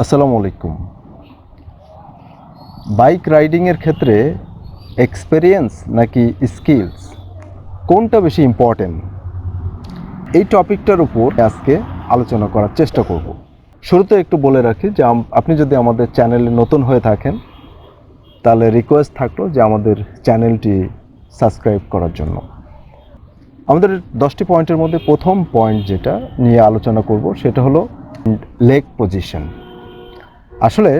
আসসালামু আলাইকুম। বাইক রাইডিংয়ের ক্ষেত্রে এক্সপেরিয়েন্স নাকি স্কিলস কোনটা বেশি ইম্পর্টেন্ট এই টপিকটার উপর আজকে আলোচনা করার চেষ্টা করব। শুরুতে একটু বলে রাখি যে আপনি যদি আমাদের চ্যানেলে নতুন হয়ে থাকেন, তাহলে রিকোয়েস্ট থাকল যে আমাদের চ্যানেলটি সাবস্ক্রাইব করার জন্য। আমাদের দশটি পয়েন্টের মধ্যে প্রথম পয়েন্ট যেটা নিয়ে আলোচনা করব, সেটা হলো লেগ পজিশন আসলে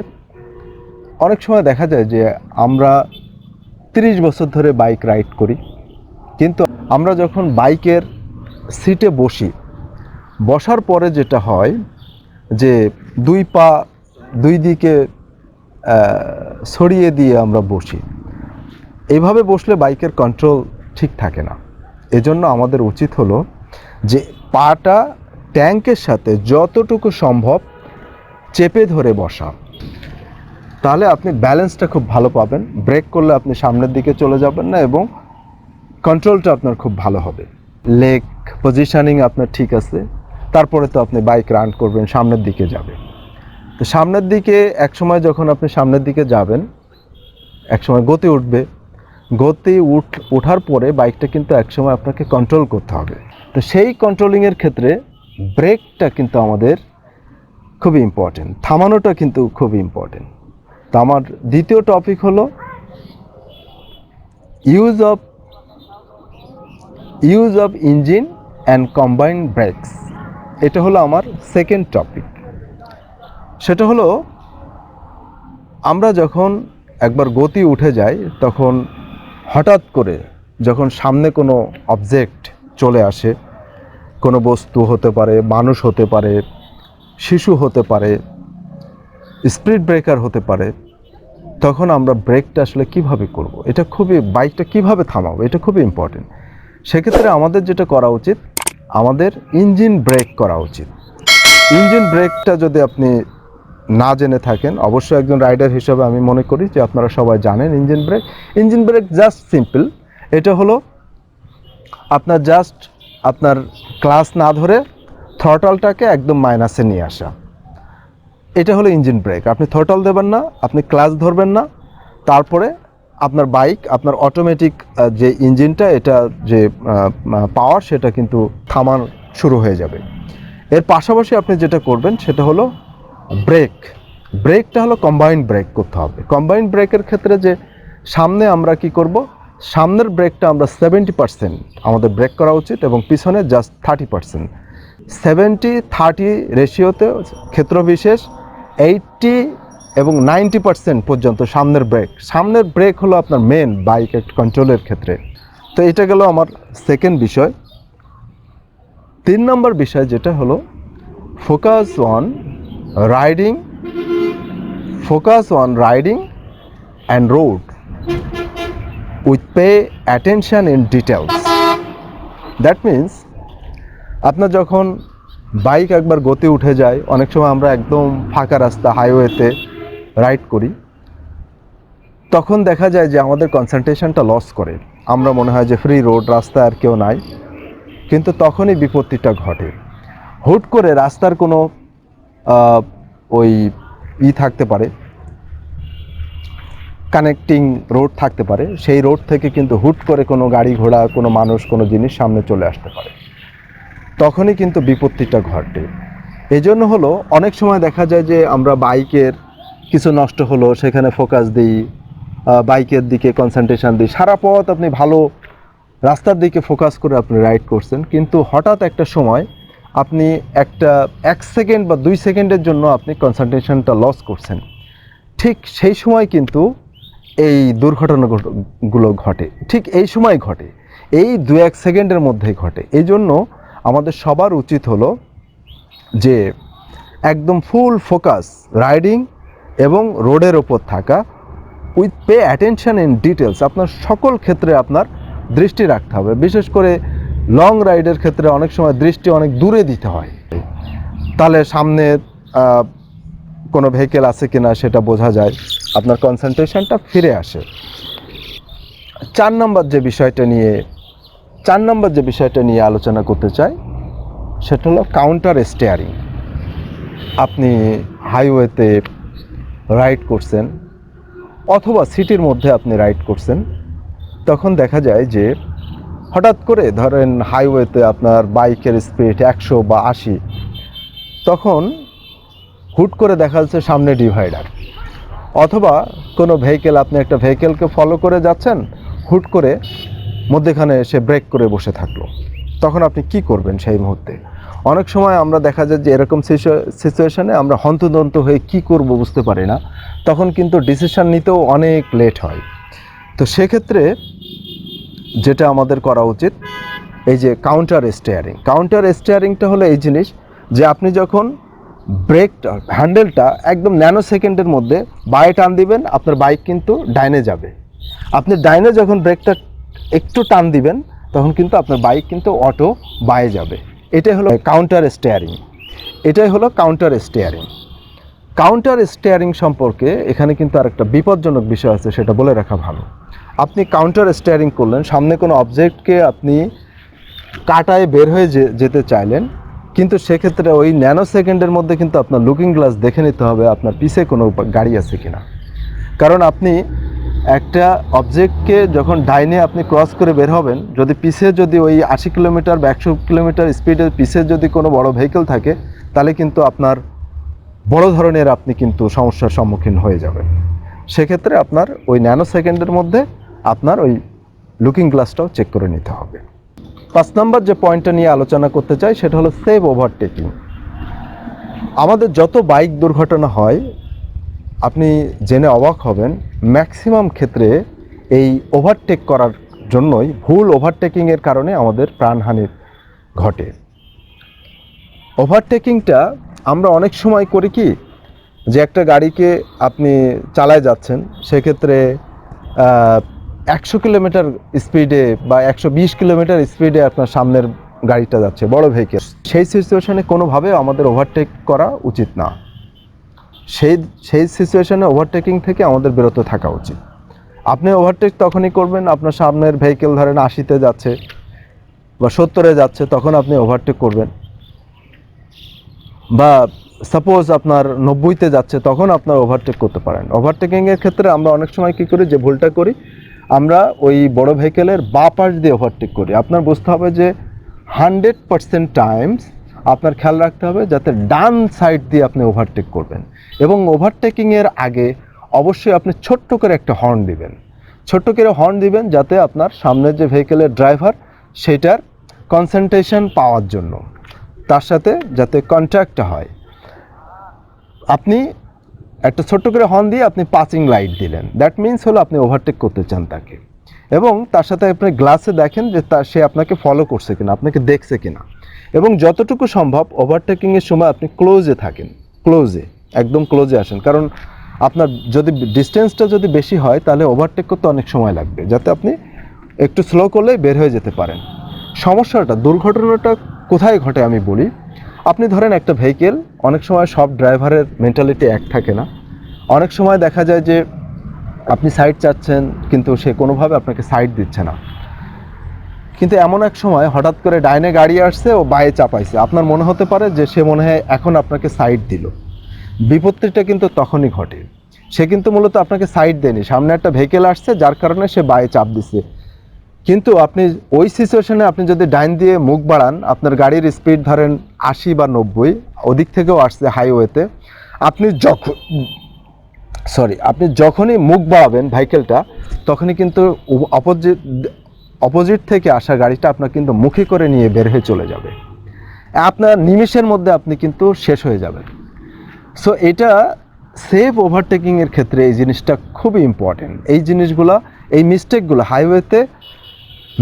অনেক সময় দেখা যায় যে আমরা তিরিশ বছর ধরে বাইক রাইড করি, কিন্তু আমরা যখন বাইকের সিটে বসি, বসার পরে যেটা হয় যে দুই পা দুই দিকে ছড়িয়ে দিয়ে আমরা বসি। এইভাবে বসলে বাইকের কন্ট্রোল ঠিক থাকে না। এজন্য আমাদের উচিত হলো যে পাটা ট্যাঙ্কের সাথে যতটুকু সম্ভব চেপে ধরে বসা। তাহলে আপনি ব্যালেন্সটা খুব ভালো পাবেন। ব্রেক করলে আপনি সামনের দিকে চলে যাবেন না এবং কন্ট্রোলটা আপনার খুব ভালো হবে। লেগ পজিশনিং আপনার ঠিক আছে। তারপরে তো আপনি বাইক রান করবেন, সামনের দিকে যাবে তো সামনের দিকে এক সময় যখন আপনি সামনের দিকে যাবেন এক সময় গতি উঠবে। গতি উঠ, ওঠার পরে বাইকটা কিন্তু একসময় আপনাকে কন্ট্রোল করতে হবে। তো সেই কন্ট্রোলিংয়ের ক্ষেত্রে ব্রেকটা কিন্তু আমাদের খুবই ইম্পর্টেন্ট থামানোটা কিন্তু খুবই ইম্পর্টেন্ট তো আমার দ্বিতীয় টপিক হলো use of use of engine and combined brakes এটা হলো আমার সেকেন্ড টপিক সেটা হলো আমরা যখন একবার গতি উঠে যাই তখন হঠাৎ করে যখন সামনে কোনো অবজেক্ট চলে আসে, কোনো বস্তু হতে পারে, মানুষ হতে পারে শিশু হতে পারে স্পিড ব্রেকার হতে পারে, তখন আমরা ব্রেকটা আসলে কীভাবে করব। এটা খুবই বাইকটা কীভাবে থামাবো? এটা খুবই ইম্পর্টেন্ট সেক্ষেত্রে আমাদের যেটা করা উচিত, আমাদের ইঞ্জিন ব্রেক করা উচিত। ইঞ্জিন ব্রেকটা যদি আপনি না জেনে থাকেন, অবশ্যই একজন রাইডার হিসেবে আমি মনে করি যে আপনারা সবাই জানেন engine brake engine brake just simple এটা হলো আপনার জাস্ট আপনার ক্লাস না ধরে থ্রটলটাকে একদম মাইনাসে নিয়ে আসা। এটা হলো ইঞ্জিন ব্রেক। আপনি থ্রটল দেবেন না, আপনি ক্লাস ধরবেন না। তারপরে আপনার বাইক, আপনার অটোমেটিক যে ইঞ্জিনটা, এটা যে পাওয়ার, সেটা কিন্তু থামান শুরু হয়ে যাবে। এর পাশাপাশি আপনি যেটা করবেন, সেটা হলো ব্রেক। ব্রেকটা হলো কম্বাইন্ড ব্রেক করতে হবে। কম্বাইন্ড ব্রেকের ক্ষেত্রে যে সামনে আমরা কি করব, সামনের ব্রেকটা আমরা সেভেন্টি পার্সেন্ট আমাদের ব্রেক করা উচিত এবং পিছনে just thirty percent seventy, thirty রেশিওতে ক্ষেত্র বিশেষ এইটটি এবং নাইনটি পার্সেন্ট পর্যন্ত সামনের ব্রেক সামনের ব্রেক হলো আপনার মেন বাইক কন্ট্রোলের ক্ষেত্রে। তো এটা গেল আমার সেকেন্ড বিষয়। তিন নম্বর বিষয় যেটা হলো focus on riding focus on riding and road with pay attention in details that means আপনার যখন বাইক একবার গতি উঠে যায়, অনেক সময় আমরা একদম ফাঁকা রাস্তা হাইওয়েতে রাইড করি, তখন দেখা যায় যে আমাদের কনসেন্ট্রেশনটা লস করে। আমরা মনে হয় যে ফ্রি রোড রাস্তা আর কেউ নাই, কিন্তু তখনই বিপত্তিটা ঘটে। হুট করে রাস্তার কোনো ওই ই থাকতে পারে কানেক্টিং রোড থাকতে পারে, সেই রোড থেকে কিন্তু হুট করে কোনো গাড়ি ঘোড়া, কোনো মানুষ, কোনো জিনিস সামনে চলে আসতে পারে। তখনই কিন্তু বিপত্তিটা ঘটে। এই জন্য হলো অনেক সময় দেখা যায় যে আমরা বাইকের কিছু নষ্ট হলো, সেখানে ফোকাস দিই বাইকের দিকে কনসেন্ট্রেশন দিই। সারা পথ আপনি ভালো রাস্তার দিকে ফোকাস করে আপনি রাইড করছেন। কিন্তু হঠাৎ একটা সময় আপনি একটা এক সেকেন্ড বা দুই সেকেন্ডের জন্য আপনি কনসেন্ট্রেশনটা লস করছেন। ঠিক সেই সময় কিন্তু এই দুর্ঘটনাগুলো ঘটে ঠিক এই সময় ঘটে। এই দু এক সেকেন্ডের মধ্যেই ঘটে। এই জন্য আমাদের সবার উচিত হলো যে একদম ফুল ফোকাস রাইডিং এবং রোডের ওপর থাকা with pay attention in details আপনার সকল ক্ষেত্রে আপনার দৃষ্টি রাখতে হবে। বিশেষ করে লং রাইডের ক্ষেত্রে অনেক সময় দৃষ্টি অনেক দূরে দিতে হয়। তাহলে সামনে কোনো ভেহিকেল আছে কি না সেটা বোঝা যায়। আপনার কনসেন্ট্রেশনটা ফিরে আসে। চার নম্বর যে বিষয়টা নিয়ে চার নম্বর যে বিষয়টা নিয়ে আলোচনা করতে চাই, সেটা হলো কাউন্টার স্টেয়ারিং আপনি হাইওয়েতে রাইড করছেন অথবা সিটির মধ্যে আপনি রাইড করছেন, তখন দেখা যায় যে হঠাৎ করে ধরেন হাইওয়েতে আপনার বাইকের স্পিড একশো বা আশি, তখন হুট করে দেখা যাচ্ছে সামনে ডিভাইডার অথবা কোনো ভেহিকেল আপনি একটা ভেহিকেলকে ফলো করে যাচ্ছেন, হুট করে মধ্যেখানে এসে ব্রেক করে বসে থাকল। তখন আপনি কি করবেন সেই মুহূর্তে? অনেক সময় আমরা দেখা যায় যে এরকম সিচুয়েশানে আমরা হন্তদন্ত হয়ে কি করব বুঝতে পারি না। তখন কিন্তু ডিসিশান নিতেও অনেক লেট হয়। তো সেক্ষেত্রে যেটা আমাদের করা উচিত, এই যে কাউন্টার স্টেয়ারিং কাউন্টার স্টেয়ারিংটা হলো এই জিনিস যে আপনি যখন ব্রেকটা হ্যান্ডেলটা একদম ন্যানো সেকেন্ডের মধ্যে বায়ে টান দিবেন, আপনার বাইক কিন্তু ডাইনে যাবে। আপনি ডাইনে যখন ব্রেকটা একটু টান দিবেন, তখন কিন্তু আপনার বাইক কিন্তু অটো বায়ে যাবে। এটাই হলো কাউন্টার স্টিয়ারিং এটাই হলো কাউন্টার স্টিয়ারিং কাউন্টার স্টেয়ারিং সম্পর্কে এখানে কিন্তু আরেকটা বিপজ্জনক বিষয় আছে, সেটা বলে রাখা ভালো। আপনি কাউন্টার স্টিয়ারিং করলেন, সামনে কোনো অবজেক্টকে আপনি কাটায় বের হয়ে যেতে চাইলেন, কিন্তু সেক্ষেত্রে ওই ন্যানো সেকেন্ডের মধ্যে কিন্তু আপনার লুকিং গ্লাস দেখে নিতে হবে, আপনার পিছে কোনো গাড়ি আছে কিনা। কারণ আপনি একটা অবজেক্টকে যখন ডাইনে আপনি ক্রস করে বের হবেন, যদি পিছে যদি ওই আশি কিলোমিটার বা একশো কিলোমিটার স্পিডের পিছে যদি কোনো বড় ভেহিকেল থাকে, তাহলে কিন্তু আপনার বড় ধরনের আপনি কিন্তু সমস্যার সম্মুখীন হয়ে যাবেন। সেক্ষেত্রে আপনার ওই ন্যানো সেকেন্ডের মধ্যে আপনার ওই লুকিং গ্লাসটাও চেক করে নিতে হবে। পাঁচ নাম্বার যে পয়েন্টটা নিয়ে আলোচনা করতে চাই, সেটা হলো সেভ ওভারটেকিং আমাদের যত বাইক দুর্ঘটনা হয় আপনি জেনে অবাক হবেন ম্যাক্সিমাম ক্ষেত্রে এই ওভারটেক করার জন্যই ভুল ওভারটেকিংয়ের কারণে আমাদের প্রাণহানি ঘটে। ওভারটেকিংটা আমরা অনেক সময় করি কি, যে একটা গাড়িকে আপনি চালায় যাচ্ছেন, সেক্ষেত্রে একশো কিলোমিটার স্পিডে বা একশো বিশ কিলোমিটার স্পিডে আপনার সামনের গাড়িটা যাচ্ছে, বড় ভেহিকেল সেই সিচুয়েশনে কোনোভাবে আমাদের ওভারটেক করা উচিত না। সেই সেই সিচুয়েশনে ওভারটেকিং থেকে আমাদের বিরত থাকা উচিত। আপনি ওভারটেক তখনই করবেন, আপনার সামনের ভেহিকেল ধরেন আশিতে যাচ্ছে বা সত্তরে যাচ্ছে, তখন আপনি ওভারটেক করবেন। বা সাপোজ আপনার নব্বইতে যাচ্ছে, তখন আপনার ওভারটেক করতে পারেন। ওভারটেকিংয়ের ক্ষেত্রে আমরা অনেক সময় কী করি, যে ভুলটা করি, আমরা ওই বড় ভেহিকেলের বা পাশ দিয়ে ওভারটেক করি। আপনার বুঝতে হবে যে হান্ড্রেড পার্সেন্ট টাইমস আপনার খেয়াল রাখতে হবে, যাতে ডান সাইড দিয়ে আপনি ওভারটেক করবেন। এবং ওভারটেকিংয়ের আগে অবশ্যই আপনি ছোট্ট করে একটা হর্ন দিবেন। ছোট্ট করে হর্ন দিবেন যাতে আপনার সামনের যে ভেহিকেলের ড্রাইভার সেটার কনসেন্ট্রেশন পাওয়ার জন্য। তার সাথে যাতে কন্ট্যাক্টটা হয়। আপনি একটা ছোট্ট করে হর্ন দিয়ে আপনি পাসিং লাইট দিলেন। দ্যাট মিন্স হলো আপনি ওভারটেক করতে চান তাকে। এবং তার সাথে আপনি গ্লাসে দেখেন যে তা সে আপনাকে ফলো করছে কিনা, আপনাকে দেখছে কিনা। এবং যতটুকু সম্ভব ওভারটেকিংয়ের সময় আপনি ক্লোজে থাকেন। ক্লোজে একদম ক্লোজে আসেন। কারণ আপনার যদি ডিস্টেন্সটা যদি বেশি হয়, তাহলে ওভারটেক করতে অনেক সময় লাগবে, যাতে আপনি একটু স্লো করলেই বের হয়ে যেতে পারেন। সমস্যাটা, দুর্ঘটনাটা কোথায় ঘটে আমি বলি। আপনি ধরেন একটা ভেহিকেল অনেক সময় সব ড্রাইভারের মেন্টালিটি এক থাকে না। অনেক সময় দেখা যায় যে আপনি সাইড চাচ্ছেন, কিন্তু সে কোনোভাবে আপনাকে সাইড দিচ্ছে না। কিন্তু এমন এক সময় হঠাৎ করে ডাইনে গাড়ি আসছে, ও বায়ে চাপাইছে। আপনার মনে হতে পারে যে সে মনে হয় এখন আপনাকে সাইড দিল। বিপত্তিটা কিন্তু তখনই ঘটে। সে কিন্তু মূলত আপনাকে সাইড দেয়নি। সামনে একটা ভেহিকেল আসছে, যার কারণে সে বায়ে চাপ দিছে। কিন্তু আপনি ওই সিচুয়েশনে আপনি যদি ডাইন দিয়ে মুখ বাড়ান, আপনার গাড়ির স্পিড ধরেন আশি বা নব্বই, ওদিক থেকেও আসছে হাইওয়েতে আপনি যখন সরি আপনি যখনই মুখ বাড়াবেন ভেহিকেলটা তখনই কিন্তু অপোজিট অপোজিট থেকে আসা গাড়িটা আপনার কিন্তু মুখে করে নিয়ে বের হয়ে চলে যাবে। আপনার নিমিষের মধ্যে আপনি কিন্তু শেষ হয়ে যাবেন। সো এটা সেফ ওভারটেকিংয়ের ক্ষেত্রে এই জিনিসটা খুবই ইম্পর্টেন্ট এই জিনিসগুলো, এই মিস্টেকগুলো হাইওয়েতে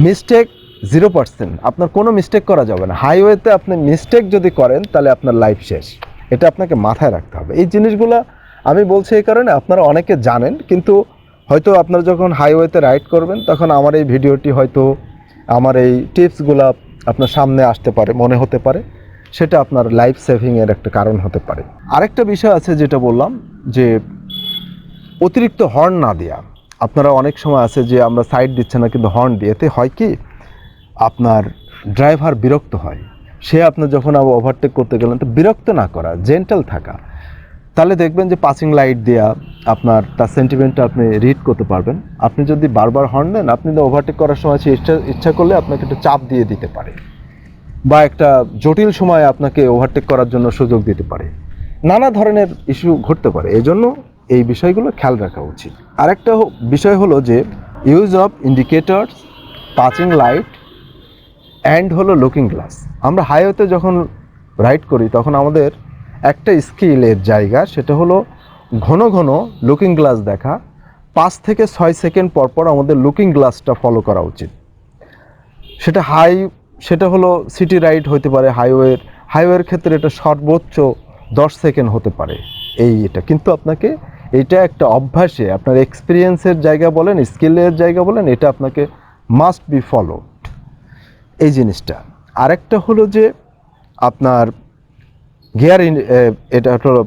মিস্টেক জিরো পার্সেন্ট আপনার কোনো মিস্টেক করা যাবে না। হাইওয়েতে আপনি মিস্টেক যদি করেন, তাহলে আপনার লাইফ শেষ। এটা আপনাকে মাথায় রাখতে হবে। এই জিনিসগুলো আমি বলছি এই কারণে, আপনারা অনেকে জানেন, কিন্তু হয়তো আপনারা যখন হাইওয়েতে রাইড করবেন, তখন আমার এই ভিডিওটি হয়তো আমার এই টিপসগুলো আপনার সামনে আসতে পারে, মনে হতে পারে। সেটা আপনার লাইফ সেভিংয়ের একটা কারণ হতে পারে। আরেকটা বিষয় আছে যেটা বললাম, যে অতিরিক্ত হর্ন না দেওয়া আপনারা অনেক সময় আছে যে আমরা সাইড দিচ্ছে না, কিন্তু হর্ন দিয়ে। এতে হয় কি? আপনার ড্রাইভার বিরক্ত হয়। সে আপনার যখন আবার ওভারটেক করতে গেলেন, তো বিরক্ত না করা জেন্টাল থাকা। তাহলে দেখবেন যে পাসিং লাইট দেওয়া আপনার তার সেন্টিমেন্টটা আপনি রিড করতে পারবেন। আপনি যদি বারবার হর্ন দেন, আপনি ওভারটেক করার সময় সে ইচ্ছা ইচ্ছা করলে আপনাকে একটু চাপ দিয়ে দিতে পারে। বা একটা জটিল সময়ে আপনাকে ওভারটেক করার জন্য সুযোগ দিতে পারে। নানা ধরনের ইস্যু ঘটতে পারে। এজন্য এই বিষয়গুলো খেয়াল রাখা উচিত। আরেকটা বিষয় হলো যে use of indicators passing light and হলো লুকিং গ্লাস আমরা হাইওয়েতে যখন রাইড করি, তখন আমাদের একটা স্কিলের জায়গা, সেটা হলো ঘন ঘন লুকিং গ্লাস দেখা। পাঁচ থেকে ছয় সেকেন্ড পর পর আমাদের লুকিং গ্লাসটা ফলো করা উচিত। সেটা হাই সেটা হলো সিটি রাইড হতে পারে হাইওয়ের হাইওয়ের ক্ষেত্রে এটা সর্বোচ্চ দশ সেকেন্ড হতে পারে। এই এটা। কিন্তু আপনাকে এটা একটা অভ্যাসে, আপনার এক্সপিরিয়েন্সের জায়গা বলেন স্কিলের জায়গা বলেন, এটা আপনাকে মাস্ট বি ফলো এই জিনিসটা। আরেকটা হলো যে আপনার গিয়ার এটা হলো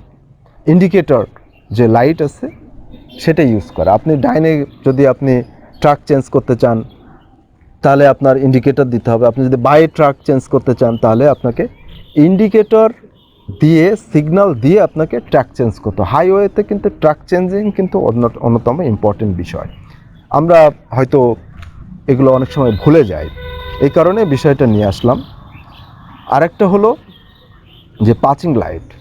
ইন্ডিকেটর যে লাইট আছে, সেটা ইউজ করা। আপনি ডাইনে যদি আপনি ট্রাক চেঞ্জ করতে চান তাহলে আপনার ইন্ডিকেটর দিতে হবে। আপনি যদি বাই ট্রাক চেঞ্জ করতে চান, তাহলে আপনাকে ইন্ডিকেটর দিয়ে সিগন্যাল দিয়ে আপনাকে ট্র্যাক চেঞ্জ করতে হাইওয়েতে কিন্তু ট্র্যাক চেঞ্জিং কিন্তু অন্য- অন্যতম ইম্পর্টেন্ট বিষয়। আমরা হয়তো এগুলো অনেক সময় ভুলে যাই। এই কারণে বিষয়টা নিয়ে আসলাম। আরেকটা হলো যে পাচিং লাইট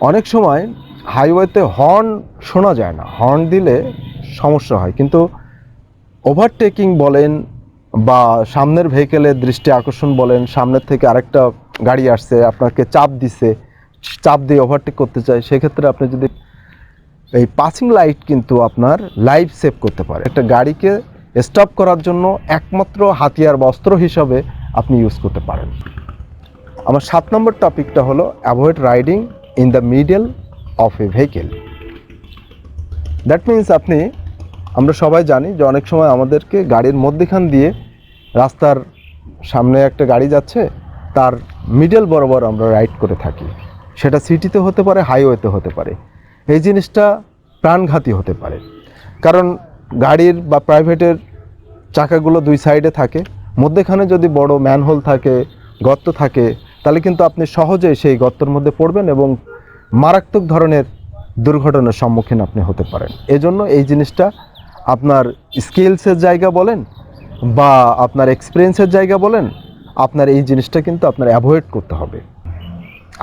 অনেক সময় হাইওয়েতে হর্ন শোনা যায় না। হর্ন দিলে সমস্যা হয়। কিন্তু ওভারটেকিং বলেন বা সামনের ভেহিকেলের দৃষ্টি আকর্ষণ বলেন, সামনের থেকে আরেকটা গাড়ি আসছে, আপনাকে চাপ দিছে, চাপ দিয়ে ওভারটেক করতে চায়, সেক্ষেত্রে আপনি যদি এই পাসিং লাইট কিন্তু আপনার লাইফ সেভ করতে পারে। একটা গাড়িকে স্টপ করার জন্য একমাত্র হাতিয়ার বস্ত্র হিসাবে আপনি ইউজ করতে পারেন। আমার সাত নম্বর টপিকটা হলো avoid riding in the middle of a vehicle that means আপনি আমরা সবাই জানি যে অনেক সময় আমাদেরকে গাড়ির মধ্যেখান দিয়ে রাস্তার সামনে একটা গাড়ি যাচ্ছে, তার মিডল বরাবর আমরা রাইড করে থাকি। সেটা সিটিতে হতে পারে হাইওয়েতে হতে পারে। এই জিনিসটা প্রাণঘাতী হতে পারে। কারণ গাড়ির বা প্রাইভেটের চাকাগুলো দুই সাইডে থাকে। মধ্যেখানে যদি বড় ম্যানহোল থাকে, গর্ত থাকে, তাহলে কিন্তু আপনি সহজেই সেই গর্তের মধ্যে পড়বেন এবং মারাত্মক ধরনের দুর্ঘটনার সম্মুখীন আপনি হতে পারেন। এজন্য এই জিনিসটা আপনার স্কিলসের জায়গা বলেন বা আপনার এক্সপিরিয়েন্সের জায়গা বলেন, আপনার এই জিনিসটা কিন্তু আপনার অ্যাভয়েড করতে হবে।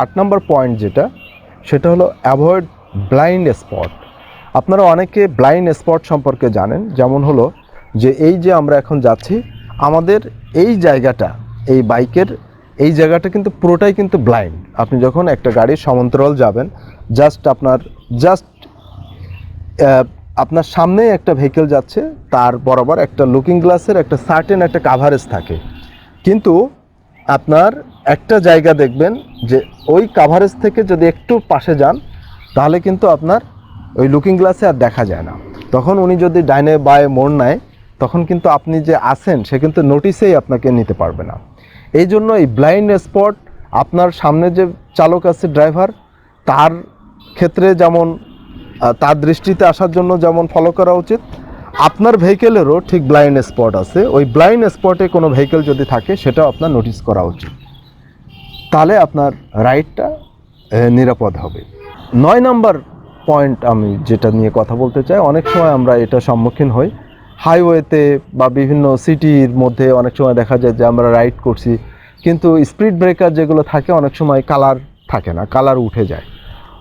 আট নম্বর পয়েন্ট যেটা, সেটা হলো অ্যাভয়েড ব্লাইন্ড স্পট আপনারা অনেকে ব্লাইন্ড স্পট সম্পর্কে জানেন, যেমন হলো যে এই যে আমরা এখন যাচ্ছি, আমাদের এই জায়গাটা, এই বাইকের এই জায়গাটা কিন্তু পুরোটাই কিন্তু ব্লাইন্ড আপনি যখন একটা গাড়ির সমান্তরাল যাবেন জাস্ট আপনার জাস্ট আপনার সামনে একটা ভেহিকেল যাচ্ছে, তার বরাবর একটা লুকিং গ্লাসের একটা সার্টেন একটা কাভারেজ থাকে। কিন্তু আপনার একটা জায়গা দেখবেন যে ওই কাভারেজ থেকে যদি একটু পাশে যান, তাহলে কিন্তু আপনার ওই লুকিং গ্লাসে আর দেখা যায় না। তখন উনি যদি ডাইনে বায়ে মোড় নেয়, তখন কিন্তু আপনি যে আসেন সে কিন্তু নোটিসেই আপনাকে নিতে পারবে না। এই জন্য এই ব্লাইন্ড স্পট আপনার সামনে যে চালক আছে ড্রাইভার তার ক্ষেত্রে যেমন তার দৃষ্টিতে আসার জন্য যেমন ফলো করা উচিত। আপনার ভেহিকেলেরও ঠিক ব্লাইন্ড স্পট আছে। ওই ব্লাইন্ড স্পটে কোনো ভেহিকেল যদি থাকে, সেটাও আপনার নোটিস করা উচিত। তাহলে আপনার রাইডটা নিরাপদ হবে। নয় নাম্বার পয়েন্ট আমি যেটা নিয়ে কথা বলতে চাই, অনেক সময় আমরা এটা সম্মুখীন হই। হাইওয়েতে বা বিভিন্ন সিটির মধ্যে অনেক সময় দেখা যায় যে আমরা রাইড করছি। কিন্তু স্পিড ব্রেকার যেগুলো থাকে, অনেক সময় কালার থাকে না কালার উঠে যায়।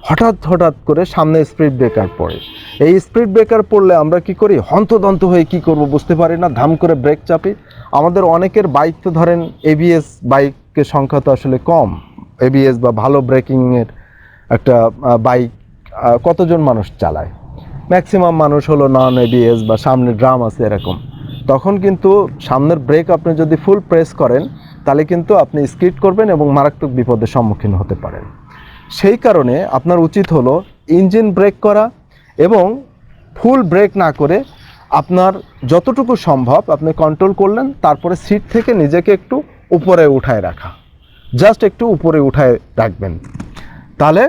হঠাৎ হঠাৎ করে সামনে স্পিড ব্রেকার পড়ে। এই স্পিড ব্রেকার পড়লে আমরা কি করি? হন্তদন্ত হয়ে কি করব বুঝতে পারি না, ধাম করে ব্রেক চাপি। আমাদের অনেকের বাইক তো ধরেন এবিএস বাইকের সংখ্যা তো আসলে কম। এবিএস বা ভালো ব্রেকিংয়ের একটা বাইক কতজন মানুষ চালায়? ম্যাক্সিমাম মানুষ হলো নন এবিএস বা সামনে ড্রাম আছে এরকম। তখন কিন্তু সামনের ব্রেক আপনি যদি ফুল প্রেস করেন, তাহলে কিন্তু আপনি স্কিড করবেন এবং মারাত্মক বিপদের সম্মুখীন হতে পারেন। সেই কারণে আপনার উচিত হলো ইঞ্জিন ব্রেক করা এবং ফুল ব্রেক না করে আপনার যতটুকু সম্ভব আপনি কন্ট্রোল করলেন, তারপরে সিট থেকে নিজেকে একটু উপরে উঠায় রাখা। জাস্ট একটু উপরে উঠায় রাখবেন। তাহলে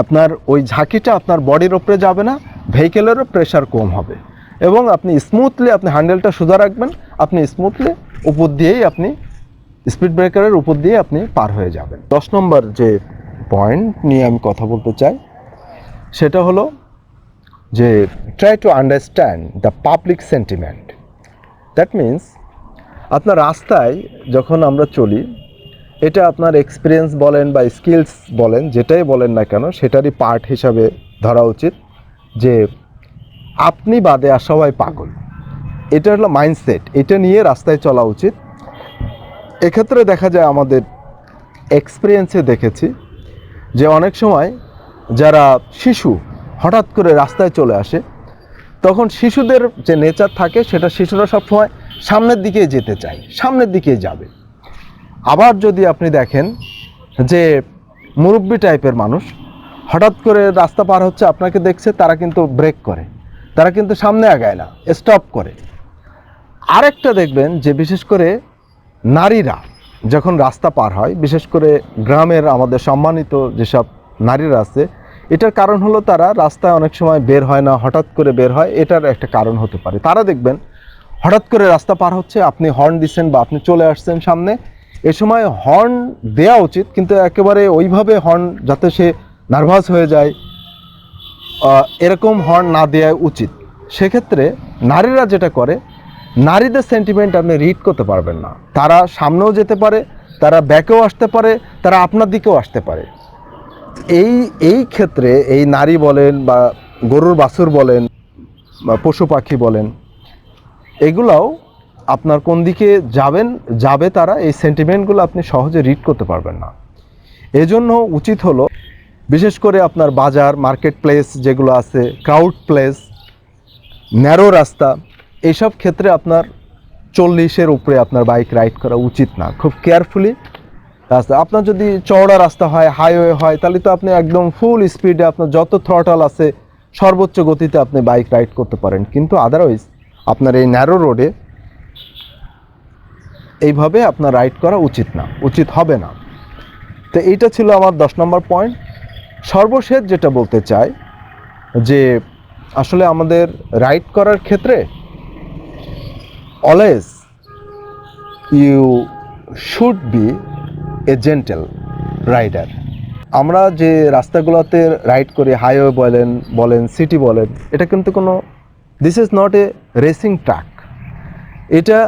আপনার ওই ঝাঁকিটা আপনার বডির ওপরে যাবে না ভেহিকেলেরও প্রেশার কম হবে। এবং আপনি স্মুথলি আপনি হ্যান্ডেলটা সোজা রাখবেন, আপনি স্মুথলি উপর দিয়েই আপনি স্পিড ব্রেকারের উপর দিয়ে আপনি পার হয়ে যাবেন। দশ নম্বর যে পয়েন্ট নিয়ে আমি কথা বলতে চাই। সেটা হলো যে try to understand the public sentiment that means আপনার রাস্তায় যখন আমরা চলি, এটা আপনার এক্সপিরিয়েন্স বলেন বা স্কিলস বলেন, যেটাই বলেন না কেন, সেটারই পার্ট হিসাবে ধরা উচিত যে আপনি বাদে আর সবাই পাগল। এটা হলো মাইন্ডসেট এটা নিয়ে রাস্তায় চলা উচিত। এক্ষেত্রে দেখা যায় আমাদের এক্সপিরিয়েন্সে দেখেছি যে অনেক সময় যারা শিশু হঠাৎ করে রাস্তায় চলে আসে, তখন শিশুদের যে নেচার থাকে সেটা শিশুরা সবসময় সামনের দিকে যেতে চায়, সামনের দিকে যাবে। আবার যদি আপনি দেখেন যে মুরব্বী টাইপের মানুষ হঠাৎ করে রাস্তা পার হচ্ছে, আপনাকে দেখছে, তারা কিন্তু ব্রেক করে, তারা কিন্তু সামনে আগায় না স্টপ করে। আরেকটা দেখবেন যে বিশেষ করে নারীরা যখন রাস্তা পার হয়, বিশেষ করে গ্রামের আমাদের সম্মানিত যেসব নারীরা আছে, এটার কারণ হলো তারা রাস্তায় অনেক সময় বের হয় না, হঠাৎ করে বের হয়, এটার একটা কারণ হতে পারে। তারা দেখবেন, হঠাৎ করে রাস্তা পার হচ্ছে, আপনি হর্ন দিচ্ছেন বা আপনি চলে আসছেন সামনে, এ সময় হর্ন দেওয়া উচিত, কিন্তু একেবারে ওইভাবে হর্ন যাতে সে নার্ভাস হয়ে যায় এরকম হর্ন না দেওয়া উচিত। সেক্ষেত্রে নারীরা যেটা করে নারীদের সেন্টিমেন্ট আপনি রিড করতে পারবেন না। তারা সামনেও যেতে পারে, তারা ব্যাকেও আসতে পারে, তারা আপনার দিকেও আসতে পারে। এই এই ক্ষেত্রে এই নারী বলেন বা গরুর বাছুর বলেন বা পশু পাখি বলেন, এগুলাও আপনার কোন দিকে যাবেন, যাবে তারা, এই সেন্টিমেন্টগুলো আপনি সহজে রিড করতে পারবেন না। এজন্য উচিত হলো, বিশেষ করে আপনার বাজার মার্কেট প্লেস যেগুলো আছে ক্রাউড প্লেস ন্যারো রাস্তা এইসব ক্ষেত্রে আপনার চল্লিশের উপরে আপনার বাইক রাইড করা উচিত না। খুব কেয়ারফুলি রাস্তা, আপনার যদি চওড়া রাস্তা হয় হাইওয়ে হয়, তাহলে তো আপনি একদম ফুল স্পিডে আপনার যত থ্রটাল আছে, সর্বোচ্চ গতিতে আপনি বাইক রাইড করতে পারেন। কিন্তু আদারওয়াইজ আপনার এই ন্যারো রোডে এইভাবে আপনার রাইড করা উচিত না, উচিত হবে না। তো এইটা ছিল আমার দশ নম্বর পয়েন্ট সর্বশেষ যেটা বলতে চাই, যে আসলে আমাদের রাইড করার ক্ষেত্রে always you should be a gentle rider আমরা যে রাস্তাগুলোতে রাইড করি হাইওয়ে বলেন বলেন সিটি বলেন, এটা কিন্তু কোনো this is not a racing track এটা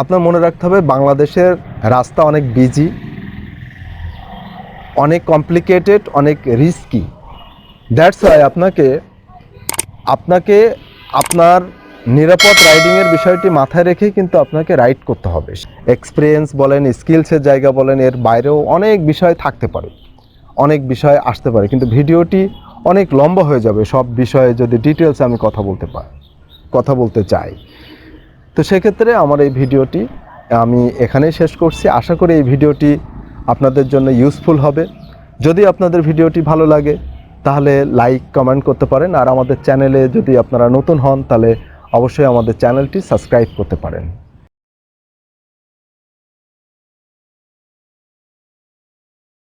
আপনার মনে রাখতে হবে, বাংলাদেশের রাস্তা অনেক বিজি অনেক কমপ্লিকেটেড অনেক রিস্কি দ্যাটস ওয়াই আপনাকে আপনাকে আপনার নিরাপদ রাইডিংয়ের বিষয়টি মাথায় রেখেই কিন্তু আপনাকে রাইড করতে হবে। এক্সপিরিয়েন্স বলেন স্কিলসের জায়গা বলেন, এর বাইরেও অনেক বিষয় থাকতে পারে। অনেক বিষয় আসতে পারে, কিন্তু ভিডিওটি অনেক লম্বা হয়ে যাবে। সব বিষয়ে যদি ডিটেলসে আমি কথা বলতে পারি কথা বলতে চাই। তো সেক্ষেত্রে আমার এই ভিডিওটি আমি এখানেই শেষ করছি। আশা করি এই ভিডিওটি আপনাদের জন্য ইউজফুল হবে। যদি আপনাদের ভিডিওটি ভালো লাগে, তাহলে লাইক কমেন্ট করতে পারেন। আর আমাদের চ্যানেলে যদি আপনারা নতুন হন, তাহলে অবশ্যই আমাদের চ্যানেলটি সাবস্ক্রাইব করতে পারেন।